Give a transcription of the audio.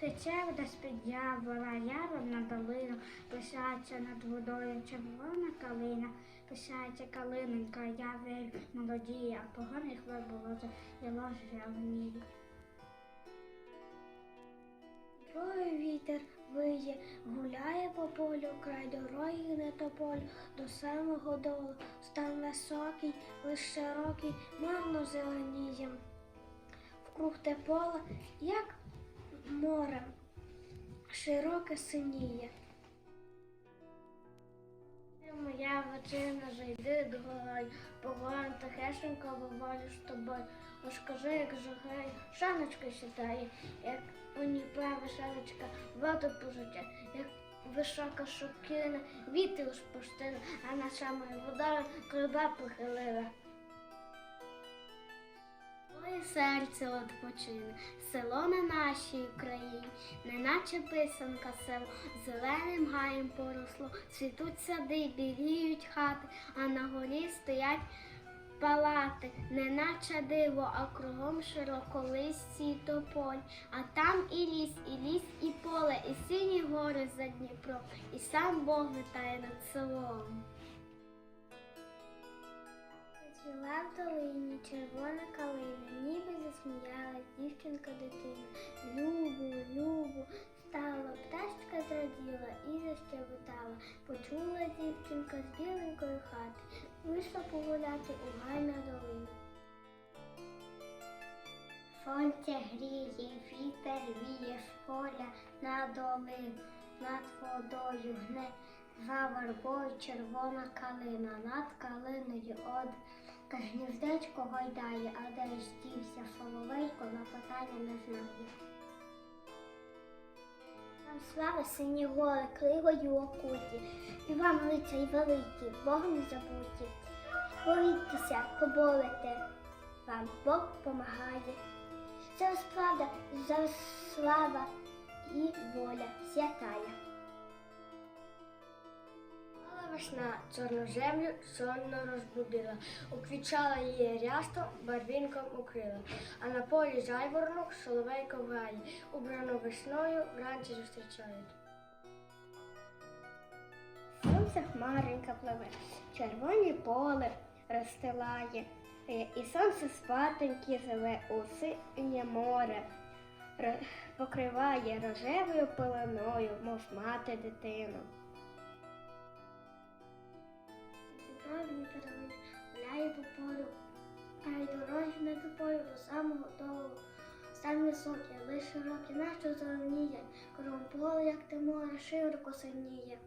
Тече вода з-під дявола, яром на долину, пишається над водою червона калина, пишається калинонька, я вірю, молодіє, а поганих виболоти, я ложу явнію. Трою вітер виє, гуляє по полю, край дороги не тополю, до самого долу, стан високий, лиш широкий, марно зеленіє. Вкруг те поле, як море, широке синіє. Моя вечина, зайди до гори, поговорим тихесенько вивалю з тобою. Розкажи, як жагай, шаночки сідає, як у Дніпра веселечка, воду пожиття, як висока шокина, вітер спустила, а на самою водою криба похилила. Серце відпочине, село на нашій Україні, неначе писанка село, зеленим гаєм поросло, цвітуть сади, біліють хати, а на горі стоять палати, неначе диво, а кругом широколисті тополь, а там і ліс, і ліс, і поле, і сині гори за Дніпро, і сам Бог витає над селом. Цвіла в долині червона дівчинка дитина. Любу, любу, стала, пташка зраділа і защебетала. Почула дівчинка з біленької хати, вийшла погуляти у гай на долину. Сонце гріє, вітер віє з поля на долину, над водою гне за вербою червона калина, над калиною од гніздечко гойдає, а де ж дівся соловейко, на питання не знає. Вам слава сині гори, кривою окуті, і вам лицарі великі, Богом забуті. Борітеся, поборете, вам Бог помагає. Зараз правда, зараз слава і воля святая. Весна чорну землю сонно розбудила, уквічала її рястом, барвінком укрила, а на полі жайворонок соловейко грає, убрану весною вранці зустрічають. Сонце хмаренька пливе, червоне поле розстилає, е, і сонце спатеньки живе у синє море, покриває рожевою пеленою, мов мати дитину. Правильно перелив, гуляє по полю, а й дороги не до полю до самого долу. Стан високий, лише широкий, нащо зеленіє, Кром поле, як те море, широко синіє.